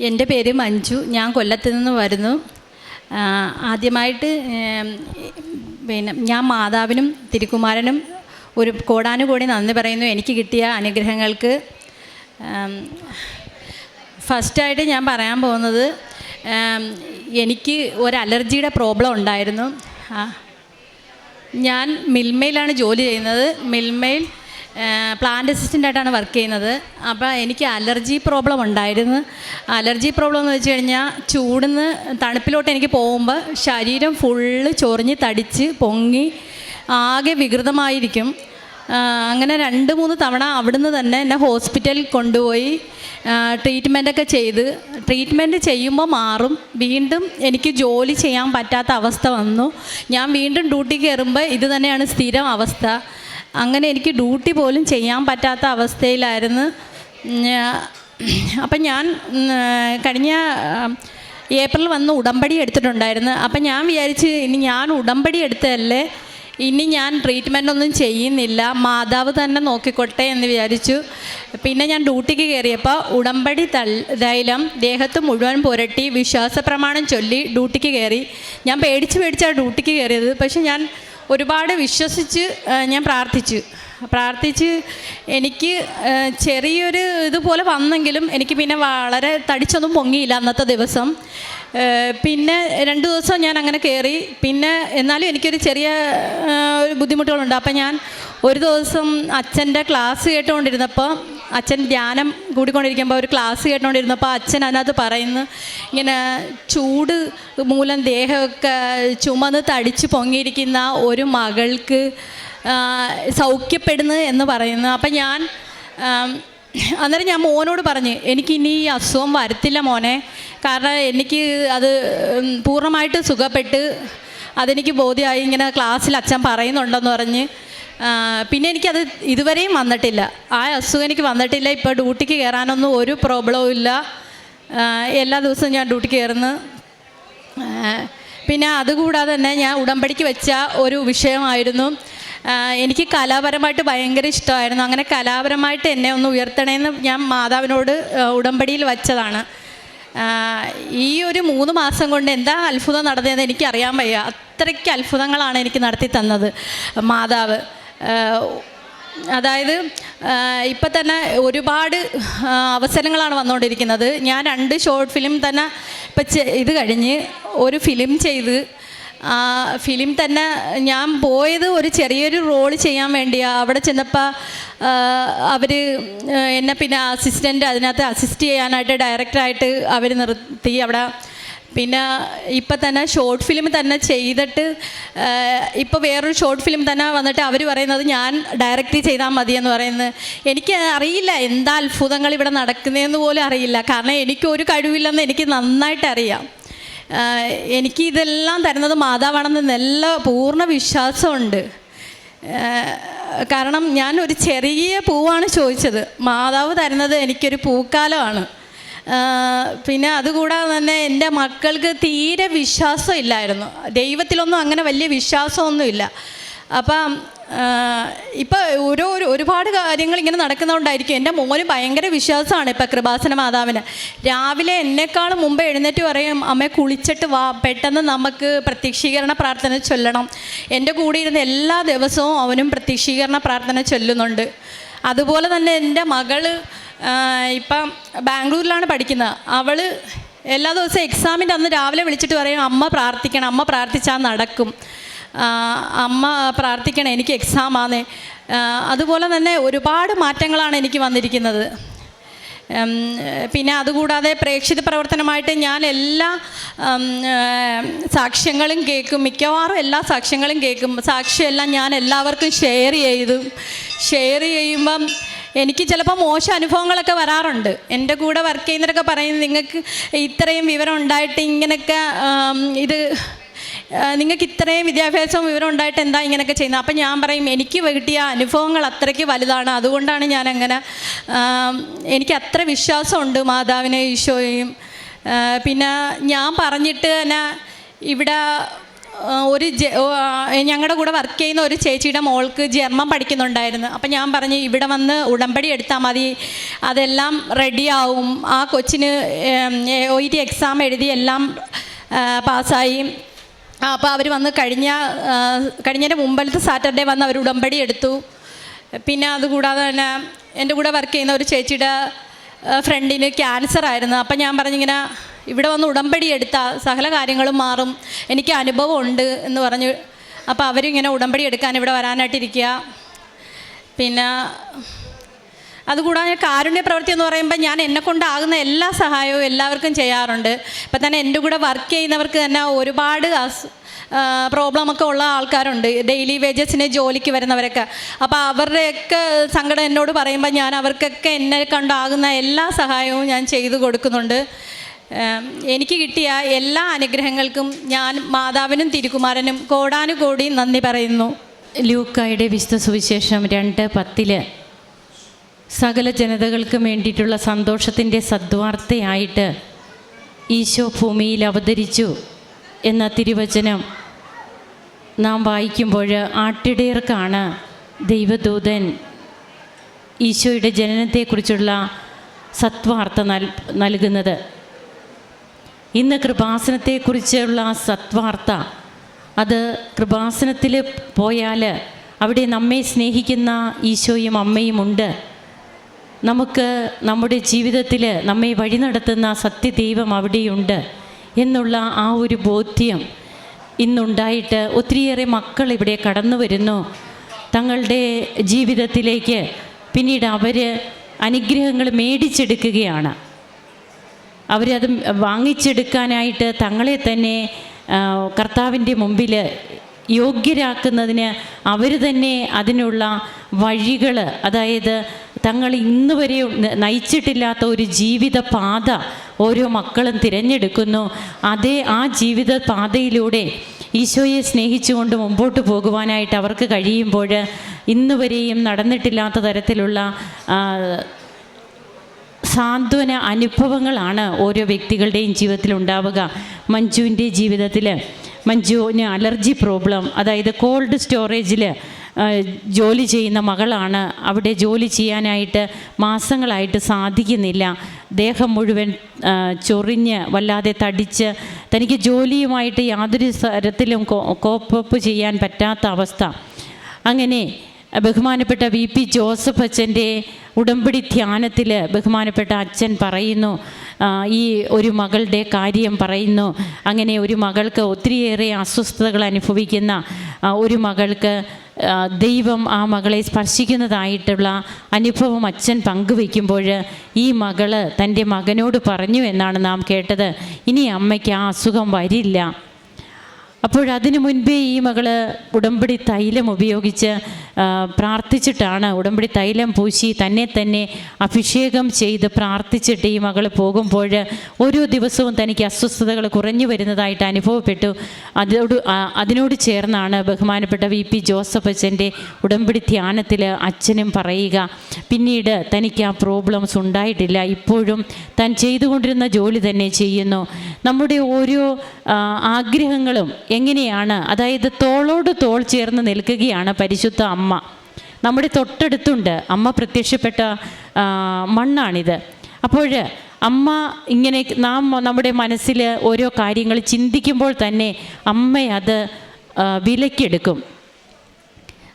എന്റെ പേര് മഞ്ജു. ഞാൻ കൊല്ലത്ത് നിന്ന് വരുന്നു. ആദ്യമായിട്ട് പിന്നെ ഞാൻ മാതാവിനും തിരുക്കുമാരനും ഒരു കോടാനുകോടി നന്ദി പറയുന്നു. എനിക്ക് കിട്ടിയ അനുഗ്രഹങ്ങൾക്ക് ഫസ്റ്റായിട്ട് ഞാൻ പറയാൻ പോകുന്നത് എനിക്ക് ഒരു അലർജിയുടെ പ്രോബ്ലം ഉണ്ടായിരുന്നു. ഞാൻ മിൽമയിലാണ് ജോലി ചെയ്യുന്നത്. മിൽമയിൽ പ്ലാന്റ് അസിസ്റ്റന്റായിട്ടാണ് വർക്ക് ചെയ്യുന്നത്. അപ്പോൾ എനിക്ക് അലർജി പ്രോബ്ലം ഉണ്ടായിരുന്നു. അലർജി പ്രോബ്ലം എന്ന് വെച്ച് കഴിഞ്ഞാൽ ചൂടുന്ന് തണുപ്പിലോട്ട് എനിക്ക് പോകുമ്പോൾ ശരീരം ഫുള്ള് ചൊറിഞ്ഞ് തടിച്ച് പൊങ്ങി ആകെ വികൃതമായിരിക്കും. അങ്ങനെ രണ്ട് മൂന്ന് തവണ അവിടുന്ന് തന്നെ എന്നെ ഹോസ്പിറ്റലിൽ കൊണ്ടുപോയി ട്രീറ്റ്മെന്റൊക്കെ ചെയ്ത്. ട്രീറ്റ്മെന്റ് ചെയ്യുമ്പോൾ മാറും. വീണ്ടും എനിക്ക് ജോലി ചെയ്യാൻ പറ്റാത്ത അവസ്ഥ വന്നു. ഞാൻ വീണ്ടും ഡ്യൂട്ടി കയറുമ്പോൾ ഇത് തന്നെയാണ് സ്ഥിരം അവസ്ഥ. അങ്ങനെ എനിക്ക് ഡ്യൂട്ടി പോലും ചെയ്യാൻ പറ്റാത്ത അവസ്ഥയിലായിരുന്നു. അപ്പം ഞാൻ കഴിഞ്ഞ ഏപ്രിൽ വന്ന് ഉടമ്പടി എടുത്തിട്ടുണ്ടായിരുന്നു. അപ്പം ഞാൻ വിചാരിച്ച് ഇനി ഞാൻ ഉടമ്പടി എടുത്തതല്ലേ? ഇനി ഞാൻ ട്രീറ്റ്മെന്റ് ഒന്നും ചെയ്യുന്നില്ല. മാതാവ് തന്നെ നോക്കിക്കോട്ടെ എന്ന് വിചാരിച്ചു. പിന്നെ ഞാൻ ഡ്യൂട്ടിക്ക് കയറിയപ്പോൾ ഉടമ്പടി തൈലം ദേഹത്ത് മുഴുവൻ പുരട്ടി വിശ്വാസ പ്രമാണം ചൊല്ലി ഡ്യൂട്ടിക്ക് കയറി. ഞാൻ പേടിച്ച് പേടിച്ചാണ് ഡ്യൂട്ടിക്ക് കയറിയത്. പക്ഷെ ഞാൻ ഒരുപാട് വിശ്വസിച്ച് ഞാൻ പ്രാർത്ഥിച്ചു. പ്രാർത്ഥിച്ച് എനിക്ക് ചെറിയൊരു ഇതുപോലെ വന്നെങ്കിലും എനിക്ക് പിന്നെ വളരെ തടിച്ചൊന്നും പൊങ്ങിയില്ല അന്നത്തെ ദിവസം. പിന്നെ രണ്ട് ദിവസം ഞാൻ അങ്ങനെ കയറി പിന്നെ എന്നാലും എനിക്കൊരു ചെറിയ ബുദ്ധിമുട്ടുകളുണ്ട്. അപ്പം ഞാൻ ഒരു ദിവസം അച്ഛന്റെ ക്ലാസ് കേട്ടുകൊണ്ടിരുന്നപ്പോൾ അച്ഛൻ ധ്യാനം കൂടിക്കൊണ്ടിരിക്കുമ്പോൾ ഒരു ക്ലാസ് കേട്ടുകൊണ്ടിരുന്നപ്പോൾ അച്ഛൻ അതിനകത്ത് പറയുന്നു ഇങ്ങനെ ചൂട് മൂലം ദേഹമൊക്കെ ചുമന്ന് തടിച്ച് പൊങ്ങിയിരിക്കുന്ന ഒരു മകൾക്ക് സൗഖ്യപ്പെടുന്നു എന്ന് പറയുന്നു. അപ്പം ഞാൻ അന്നേരം ഞാൻ മോനോട് പറഞ്ഞ് എനിക്കിനി ഈ അസുഖം വരത്തില്ല മോനെ. കാരണം എനിക്ക് അത് പൂർണമായിട്ട് സുഖപ്പെട്ട് അതെനിക്ക് ബോധ്യമായി ഇങ്ങനെ ക്ലാസ്സിൽ അച്ഛൻ പറയുന്നുണ്ടെന്ന് പറഞ്ഞ് പിന്നെ എനിക്കത് ഇതുവരെയും വന്നിട്ടില്ല. ആ അസുഖം എനിക്ക് വന്നിട്ടില്ല. ഇപ്പോൾ ഡ്യൂട്ടിക്ക് കയറാനൊന്നും ഒരു പ്രോബ്ലവും ഇല്ല. എല്ലാ ദിവസവും ഞാൻ ഡ്യൂട്ടിക്ക് കയറുന്നു പിന്നെ അതുകൂടാതെ തന്നെ ഞാൻ ഉടമ്പടിക്ക് വെച്ച ഒരു വിഷയമായിരുന്നു. എനിക്ക് കലാപരമായിട്ട് ഭയങ്കര ഇഷ്ടമായിരുന്നു. അങ്ങനെ കലാപരമായിട്ട് എന്നെ ഒന്ന് ഉയർത്തണേന്ന് ഞാൻ മാതാവിനോട് ഉടമ്പടിയിൽ വച്ചതാണ്. ഈ ഒരു മൂന്ന് മാസം കൊണ്ട് എന്താ അത്ഭുതം നടന്നതെന്ന് എനിക്കറിയാൻ വയ്യ. അത്രയ്ക്ക് അത്ഭുതങ്ങളാണ് എനിക്ക് നടത്തി തന്നത് മാതാവ്. അതായത് ഇപ്പം തന്നെ ഒരുപാട് അവസരങ്ങളാണ് വന്നുകൊണ്ടിരിക്കുന്നത് ഞാൻ രണ്ട് ഷോർട്ട് ഫിലിം തന്നെ ഇപ്പം ഇത് കഴിഞ്ഞ് ഒരു ഫിലിം ചെയ്ത് ഫിലിം തന്നെ ഞാൻ പോയത് ഒരു ചെറിയൊരു റോൾ ചെയ്യാൻ വേണ്ടിയാണ് അവിടെ ചെന്നപ്പോൾ അവർ എന്നെ പിന്നെ അസിസ്റ്റന്റ് അതിനകത്ത് അസിസ്റ്റ് ചെയ്യാനായിട്ട് ഡയറക്ടറായിട്ട് അവർ നിർത്തി. അവിടെ പിന്നെ ഇപ്പം തന്നെ ഷോർട്ട് ഫിലിം തന്നെ ചെയ്തിട്ട് ഇപ്പോൾ വേറൊരു ഷോർട്ട് ഫിലിം തന്നെ വന്നിട്ട് അവർ പറയുന്നത് ഞാൻ ഡയറക്റ്റ് ചെയ്താൽ എന്ന് പറയുന്നത്. എനിക്ക് അറിയില്ല എന്താ അത്ഭുതങ്ങൾ ഇവിടെ നടക്കുന്നതെന്ന് പോലും അറിയില്ല. കാരണം എനിക്ക് ഒരു കഴിവില്ലെന്ന് എനിക്ക് നന്നായിട്ട് അറിയാം. എനിക്ക് ഇതെല്ലാം തരുന്നത് മാതാവാണെന്ന് നല്ല പൂർണ വിശ്വാസമുണ്ട്. കാരണം ഞാൻ ഒരു ചെറിയ പൂവാണ് ചോദിച്ചത്. മാതാവ് തരുന്നത് എനിക്കൊരു പൂക്കാലമാണ്. പിന്നെ അതുകൂടാതെ തന്നെ എന്റെ മക്കൾക്ക് തീരെ വിശ്വാസം ഇല്ലായിരുന്നു ദൈവത്തിലൊന്നും അങ്ങനെ വലിയ വിശ്വാസമൊന്നുമില്ല. അപ്പം ഇപ്പം ഓരോ ഒരു- ഒരുപാട് കാര്യങ്ങൾ ഇങ്ങനെ നടക്കുന്നതുകൊണ്ടായിരിക്കും എന്റെ മോന് ഭയങ്കര വിശ്വാസമാണ് ഇപ്പം കൃപാസന മാതാവിന്. രാവിലെ എന്നെക്കാളും മുമ്പ് എഴുന്നേറ്റ് പറയും അമ്മ കുളിച്ചിട്ട് വാ പെട്ടെന്ന് നമുക്ക് പ്രത്യക്ഷീകരണ പ്രാർത്ഥന ചൊല്ലണം. എന്റെ കൂടെ ഇരുന്ന് എല്ലാ ദിവസവും അവനും പ്രത്യക്ഷീകരണ പ്രാർത്ഥന ചൊല്ലുന്നുണ്ട്. അതുപോലെ തന്നെ എന്റെ മകൾ ഇപ്പം ബാംഗ്ലൂരിലാണ് പഠിക്കുന്നത്. അവൾ എല്ലാ ദിവസവും എക്സാമിന്റെ അന്ന് രാവിലെ വിളിച്ചിട്ട് പറയും അമ്മ പ്രാർത്ഥിക്കണം അമ്മ പ്രാർത്ഥിച്ചാൽ നടക്കും. അമ്മ പ്രാർത്ഥിക്കണം എനിക്ക് എക്സാമാണ് അതുപോലെ തന്നെ ഒരുപാട് മാറ്റങ്ങളാണ് എനിക്ക് വന്നിരിക്കുന്നത്. പിന്നെ അതുകൂടാതെ പ്രേക്ഷിത പ്രവർത്തനമായിട്ട് ഞാൻ എല്ലാ സാക്ഷ്യങ്ങളും കേൾക്കും. മിക്കവാറും എല്ലാ സാക്ഷ്യങ്ങളും കേൾക്കും. സാക്ഷ്യമെല്ലാം ഞാൻ എല്ലാവർക്കും ഷെയർ ചെയ്തു. ഷെയർ ചെയ്യുമ്പം എനിക്ക് ചിലപ്പോൾ മോശം അനുഭവങ്ങളൊക്കെ വരാറുണ്ട്. എന്റെ കൂടെ വർക്ക് ചെയ്യുന്നവരൊക്കെ പറയുന്നത് നിങ്ങൾക്ക് ഇത്രയും വിവരം ഉണ്ടായിട്ട് ഇങ്ങനെയൊക്കെ ഇത് നിങ്ങൾക്ക് ഇത്രയും വിദ്യാഭ്യാസവും വിവരം ഉണ്ടായിട്ട് എന്താ ഇങ്ങനെയൊക്കെ ചെയ്യുന്നത്? അപ്പം ഞാൻ പറയും എനിക്ക് കിട്ടിയ അനുഭവങ്ങൾ അത്രയ്ക്ക് വലുതാണ്. അതുകൊണ്ടാണ് ഞാൻ അങ്ങനെ എനിക്ക് അത്ര വിശ്വാസമുണ്ട് മാതാവിനെ ഈശോയെയും. പിന്നെ ഞാൻ പറഞ്ഞിട്ട് തന്നെ ഇവിടെ ഒരു ഞങ്ങളുടെ കൂടെ വർക്ക് ചെയ്യുന്ന ഒരു ചേച്ചിയുടെ മോൾക്ക് ജർമ്മൻ പഠിക്കുന്നുണ്ടായിരുന്നു. അപ്പം ഞാൻ പറഞ്ഞു ഇവിടെ വന്ന് ഉടമ്പടി എടുത്താൽ മതി. അതെല്ലാം റെഡിയാവും ആ കൊച്ചിന് ഒ ഇ ടി എക്സാം എഴുതി എല്ലാം പാസ്സായി. അപ്പോൾ അവർ വന്ന് കഴിഞ്ഞ കഴിഞ്ഞതിന്റെ മുമ്പലത്തെ സാറ്റർഡേ വന്ന് അവർ ഉടമ്പടി എടുത്തു. പിന്നെ അതുകൂടാതെ തന്നെ എന്റെ കൂടെ വർക്ക് ചെയ്യുന്ന ഒരു ചേച്ചിയുടെ ഫ്രണ്ടിന് ക്യാൻസർ ആയിരുന്നു. അപ്പം ഞാൻ പറഞ്ഞിങ്ങനെ ഇവിടെ വന്ന് ഉടമ്പടി എടുത്താൽ സകല കാര്യങ്ങളും മാറും എനിക്ക് അനുഭവമുണ്ട് എന്ന് പറഞ്ഞു അപ്പോൾ അവരിങ്ങനെ ഉടമ്പടി എടുക്കാൻ ഇവിടെ വരാനായിട്ടിരിക്കുക പിന്നെ അതുകൂടാതെ കാരുണ്യ പ്രവൃത്തി എന്ന് പറയുമ്പോൾ ഞാൻ എന്നെ കൊണ്ടാകുന്ന എല്ലാ സഹായവും എല്ലാവർക്കും ചെയ്യാറുണ്ട്. ഇപ്പം തന്നെ എന്റെ കൂടെ വർക്ക് ചെയ്യുന്നവർക്ക് തന്നെ ഒരുപാട് പ്രോബ്ലമൊക്കെ ഉള്ള ആൾക്കാരുണ്ട്. ഡെയിലി വേജസിന് ജോലിക്ക് വരുന്നവരൊക്കെ. അപ്പോൾ അവരുടെയൊക്കെ സങ്കടം എന്നോട് പറയുമ്പോൾ ഞാൻ അവർക്കൊക്കെ എന്നെ കൊണ്ടാകുന്ന എല്ലാ സഹായവും ഞാൻ ചെയ്തു കൊടുക്കുന്നുണ്ട്. എനിക്ക് കിട്ടിയ എല്ലാ അനുഗ്രഹങ്ങൾക്കും ഞാൻ മാതാവിനും തിരുക്കുമാരനും കോടാനുകോടി നന്ദി പറയുന്നു. ലൂക്കായുടെ വിശുദ്ധ സുവിശേഷം രണ്ട് പത്തിൽ. സകല ജനതകൾക്കും വേണ്ടിയിട്ടുള്ള സന്തോഷത്തിന്റെ സദ്വാർത്തയായിട്ട് ഈശോ ഭൂമിയിൽ അവതരിച്ചു എന്ന തിരുവചനം നാം വായിക്കുമ്പോൾ ആട്ടിടയർക്കാണ് ദൈവദൂതൻ ഈശോയുടെ ജനനത്തെക്കുറിച്ചുള്ള സത്വാർത്ത നൽ നൽകുന്നത്. ഇന്ന് കൃപാസനത്തെക്കുറിച്ചുള്ള സത്വാർത്ത. അത് കൃപാസനത്തിൽ പോയാൽ അവിടെ നമ്മെ സ്നേഹിക്കുന്ന ഈശോയും അമ്മയും ഉണ്ട്. നമുക്ക് നമ്മുടെ ജീവിതത്തിൽ നമ്മെ വഴി നടത്തുന്ന സത്യദൈവം അവിടെയുണ്ട് എന്നുള്ള ആ ഒരു ബോധ്യം ഇന്നുണ്ടായിട്ട് ഒത്തിരിയേറെ മക്കൾ ഇവിടെ കടന്നു വരുന്നു. തങ്ങളുടെ ജീവിതത്തിലേക്ക് പിന്നീട് അവർ അനുഗ്രഹങ്ങൾ മേടിച്ചെടുക്കുകയാണ്. അവരത് വാങ്ങിച്ചെടുക്കാനായിട്ട് തങ്ങളെ തന്നെ കർത്താവിന്റെ മുമ്പിൽ യോഗ്യരാക്കുന്നതിന് അവർ തന്നെ അതിനുള്ള വഴികൾ അതായത് തങ്ങൾ ഇന്ന് വരെ നയിച്ചിട്ടില്ലാത്ത ഒരു ജീവിത പാത ഓരോ മക്കളും തിരഞ്ഞെടുക്കുന്നു. അതേ ആ ജീവിത പാതയിലൂടെ ഈശോയെ സ്നേഹിച്ചുകൊണ്ട് മുമ്പോട്ട് പോകുവാനായിട്ട് അവർക്ക് കഴിയുമ്പോൾ ഇന്നുവരെയും നടന്നിട്ടില്ലാത്ത തരത്തിലുള്ള സാന്ത്വന അനുഭവങ്ങളാണ് ഓരോ വ്യക്തികളുടെയും ജീവിതത്തിൽ ഉണ്ടാവുക. മഞ്ജുവിന്റെ ജീവിതത്തിൽ മഞ്ജുവിന് അലർജി പ്രോബ്ലം അതായത് കോൾഡ് സ്റ്റോറേജിൽ ജോലി ചെയ്യുന്ന മകളാണ്. അവിടെ ജോലി ചെയ്യാനായിട്ട് മാസങ്ങളായിട്ട് സാധിക്കുന്നില്ല. ദേഹം മുഴുവൻ ചൊറിഞ്ഞ് വല്ലാതെ തടിച്ച് തനിക്ക് ജോലിയുമായിട്ട് യാതൊരു തരത്തിലും കോപ്പപ്പ് ചെയ്യാൻ പറ്റാത്ത അവസ്ഥ. അങ്ങനെ ബഹുമാനപ്പെട്ട വി പി ജോസഫ് അച്ഛന്റെ ഉടമ്പടി ധ്യാനത്തിൽ ബഹുമാനപ്പെട്ട അച്ഛൻ പറയുന്നു ഈ ഒരു മകളുടെ കാര്യം പറയുന്നു. അങ്ങനെ ഒരു മകൾക്ക് ഒത്തിരിയേറെ അസ്വസ്ഥതകൾ അനുഭവിക്കുന്ന ഒരു മകൾക്ക് ദൈവം ആ മകളെ സ്പർശിക്കുന്നതായിട്ടുള്ള അനുഭവം അച്ഛൻ പങ്കുവയ്ക്കുമ്പോൾ ഈ മകൾ തന്റെ മകനോട് പറഞ്ഞു എന്നാണ് നാം കേട്ടത്. ഇനി അമ്മയ്ക്ക് ആ അസുഖം വരില്ല. അപ്പോഴതിനു മുൻപേ ഈ മകൾ ഉടമ്പടി തൈലം ഉപയോഗിച്ച് പ്രാർത്ഥിച്ചിട്ടാണ് ഉടമ്പടി തൈലം പൂശി തന്നെ തന്നെ അഭിഷേകം ചെയ്ത് പ്രാർത്ഥിച്ചിട്ട് ഈ മകൾ പോകുമ്പോൾ ഓരോ ദിവസവും തനിക്ക് അസ്വസ്ഥതകൾ കുറഞ്ഞു വരുന്നതായിട്ട് അനുഭവപ്പെട്ടു. അതോട് അതിനോട് ചേർന്നാണ് ബഹുമാനപ്പെട്ട വി പി ജോസഫ് അച്ഛന്റെ ഉടമ്പടി ധ്യാനത്തിൽ അച്ഛനും പറയുക പിന്നീട് തനിക്ക് ആ പ്രോബ്ലംസ് ഉണ്ടായിട്ടില്ല. ഇപ്പോഴും താൻ ചെയ്തുകൊണ്ടിരുന്ന ജോലി തന്നെ ചെയ്യുന്നു. നമ്മുടെ ഓരോ ആഗ്രഹങ്ങളും എങ്ങനെയാണ്? അതായത് തോളോട് തോൾ ചേർന്ന് നിൽക്കുകയാണ് പരിശുദ്ധ അമ്മ. നമ്മുടെ തൊട്ടടുത്തുണ്ട്. അമ്മ പ്രത്യക്ഷപ്പെട്ട മണ്ണാണിത്. അപ്പോൾ അമ്മ ഇങ്ങനെ നാം നമ്മുടെ മനസ്സിൽ ഓരോ കാര്യങ്ങൾ ചിന്തിക്കുമ്പോൾ തന്നെ അമ്മ അത് വിലക്കെടുക്കും.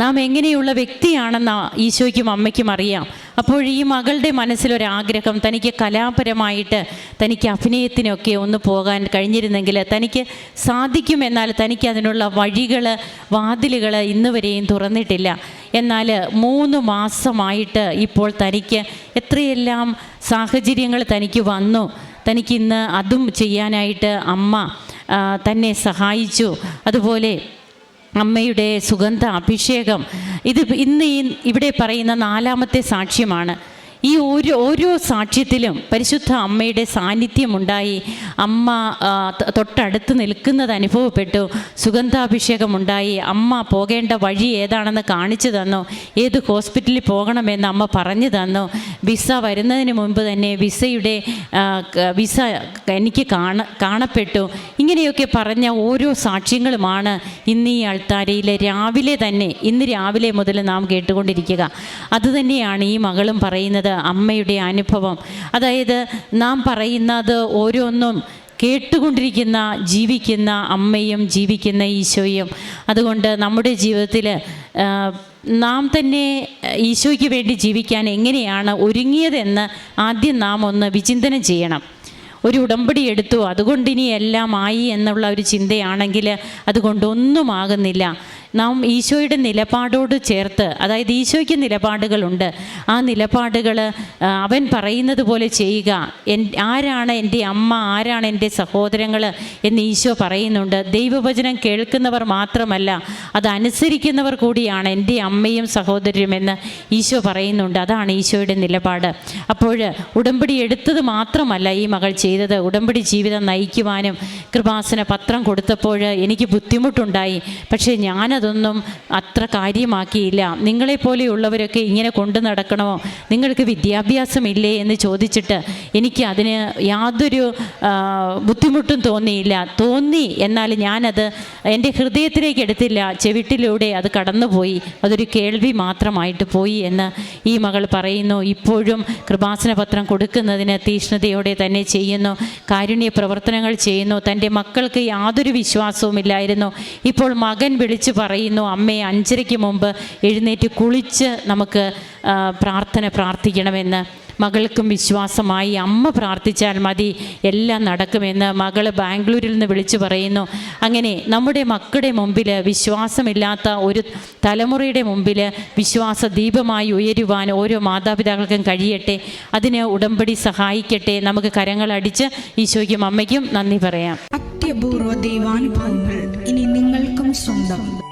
നാം എങ്ങനെയുള്ള വ്യക്തിയാണെന്ന് ഈശോയ്ക്കും അമ്മയ്ക്കും അറിയാം. അപ്പോൾ ഈ മകളുടെ മനസ്സിലൊരാഗ്രഹം തനിക്ക് കലാപരമായിട്ട് തനിക്ക് അഭിനയത്തിനൊക്കെ ഒന്ന് പോകാൻ കഴിഞ്ഞിരുന്നെങ്കിൽ തനിക്ക് സാധിക്കുമെന്നാൽ തനിക്ക് അതിനുള്ള വഴികൾ വാതിലുകൾ ഇന്ന് വരെയും തുറന്നിട്ടില്ല. എന്നാൽ മൂന്ന് മാസമായിട്ട് ഇപ്പോൾ തനിക്ക് എത്രയെല്ലാം സാഹചര്യങ്ങൾ തനിക്ക് വന്നു. തനിക്കിന്ന് അതും ചെയ്യാനായിട്ട് അമ്മ തന്നെ സഹായിച്ചു. അതുപോലെ അമ്മയുടെ സുഗന്ധ അഭിഷേകം. ഇത് ഇന്ന് ഈ ഇവിടെ പറയുന്ന നാലാമത്തെ സാക്ഷ്യമാണ്. ഈ ഓരോ ഓരോ സാക്ഷ്യത്തിലും പരിശുദ്ധ അമ്മയുടെ സാന്നിധ്യമുണ്ടായി. അമ്മ തൊട്ടടുത്ത് നിൽക്കുന്നത് അനുഭവപ്പെട്ടു. സുഗന്ധാഭിഷേകമുണ്ടായി. അമ്മ പോകേണ്ട വഴി ഏതാണെന്ന് കാണിച്ചു തന്നു. ഏത് ഹോസ്പിറ്റലിൽ പോകണമെന്ന് അമ്മ പറഞ്ഞു തന്നു. വിസ വരുന്നതിന് മുൻപ് തന്നെ വിസയുടെ വിസ എനിക്ക് കാണ കാണപ്പെട്ടു. ഇങ്ങനെയൊക്കെ പറഞ്ഞ ഓരോ സാക്ഷ്യങ്ങളുമാണ് ഇന്ന് ഈ ആൾത്താരയിൽ രാവിലെ തന്നെ ഇന്ന് രാവിലെ മുതൽ നാം കേട്ടുകൊണ്ടിരിക്കുക. അതുതന്നെയാണ് ഈ മകളും പറയുന്നത്. അമ്മയുടെ അനുഭവം. അതായത് നാം പറയുന്നത് ഓരോന്നും കേട്ടുകൊണ്ടിരിക്കുന്ന ജീവിക്കുന്ന അമ്മയും ജീവിക്കുന്ന ഈശോയും. അതുകൊണ്ട് നമ്മുടെ ജീവിതത്തിൽ നാം തന്നെ ഈശോയ്ക്ക് വേണ്ടി ജീവിക്കാൻ എങ്ങനെയാണ് ഒരുങ്ങിയതെന്ന് ആദ്യം നാം ഒന്ന് വിചിന്തനം ചെയ്യണം. ഒരു ഉടമ്പടി എടുത്തു. അതുകൊണ്ട് ഇനി എല്ലാം ആയി എന്നുള്ള ഒരു ചിന്തയാണെങ്കിൽ അതുകൊണ്ടൊന്നും ആകുന്നില്ല നാം ഈശോയുടെ നിലപാടോട് ചേർത്ത് അതായത് ഈശോയ്ക്ക് നിലപാടുകളുണ്ട്. ആ നിലപാടുകൾ അവൻ പറയുന്നത് പോലെ ചെയ്യുക. എൻ ആരാണ് എന്റെ അമ്മ? ആരാണ് എന്റെ സഹോദരങ്ങൾ? എന്ന് ഈശോ പറയുന്നുണ്ട്. ദൈവവചനം കേൾക്കുന്നവർ മാത്രമല്ല അതനുസരിക്കുന്നവർ കൂടിയാണ് എന്റെ അമ്മയും സഹോദരിയും എന്ന് ഈശോ പറയുന്നുണ്ട്. അതാണ് ഈശോയുടെ നിലപാട്. അപ്പോൾ ഉടമ്പടി എടുത്തത് മാത്രമല്ല ഈ മകൾ ചെയ്തത്. ഉടമ്പടി ജീവിതം നയിക്കുവാനും കൃപാസന പത്രം കൊടുത്തപ്പോൾ എനിക്ക് ബുദ്ധിമുട്ടുണ്ടായി. പക്ഷേ ഞാനതൊന്നും അത്ര കാര്യമാക്കിയില്ല. നിങ്ങളെപ്പോലെയുള്ളവരൊക്കെ ഇങ്ങനെ കൊണ്ടു നടക്കണമോ? നിങ്ങൾക്ക് വിദ്യാഭ്യാസമില്ലേ എന്ന് ചോദിച്ചിട്ട് എനിക്ക് അതിന് യാതൊരു ബുദ്ധിമുട്ടും തോന്നിയില്ല. തോന്നി എന്നാൽ ഞാനത് എന്റെ ഹൃദയത്തിലേക്ക് എടുത്തില്ല. ചെവിട്ടിലൂടെ അത് കടന്നുപോയി. അതൊരു കേൾവി മാത്രമായിട്ട് പോയി എന്ന് ഈ മകൾ പറയുന്നു. ഇപ്പോഴും കൃപാസന പത്രം കൊടുക്കുന്നതിന് തീഷ്ണതയോടെ തന്നെ ചെയ്യുന്നു. കാരുണ്യ പ്രവർത്തനങ്ങൾ ചെയ്യുന്നു തന്റെ മക്കൾക്ക് യാതൊരു വിശ്വാസവുമില്ലായിരുന്നു ഇപ്പോൾ മകൻ വിളിച്ചു പറയുന്നു അമ്മയെ അഞ്ചരയ്ക്ക് മുമ്പ് എഴുന്നേറ്റ് കുളിച്ച് നമുക്ക് പ്രാർത്ഥന പ്രാർത്ഥിക്കണമെന്ന്. മകൾക്കും വിശ്വാസമായി അമ്മ പ്രാർത്ഥിച്ചാൽ മതി എല്ലാം നടക്കുമെന്ന് മകൾ ബാംഗ്ലൂരിൽ നിന്ന് വിളിച്ചു പറയുന്നു. അങ്ങനെ നമ്മുടെ മക്കളുടെ മുമ്പിൽ വിശ്വാസമില്ലാത്ത ഒരു തലമുറയുടെ മുമ്പിൽ വിശ്വാസ ദീപമായി ഉയരുവാൻ ഓരോ മാതാപിതാക്കൾക്കും കഴിയട്ടെ. അതിന് ഉടമ്പടി സഹായിക്കട്ടെ. നമുക്ക് കരങ്ങൾ അടിച്ച് ഈശോയ്ക്കും അമ്മയ്ക്കും നന്ദി പറയാം. അത്യപൂർവ ദൈവാനുഭവങ്ങൾ ഇനി നിങ്ങൾക്കും സ്വന്തം.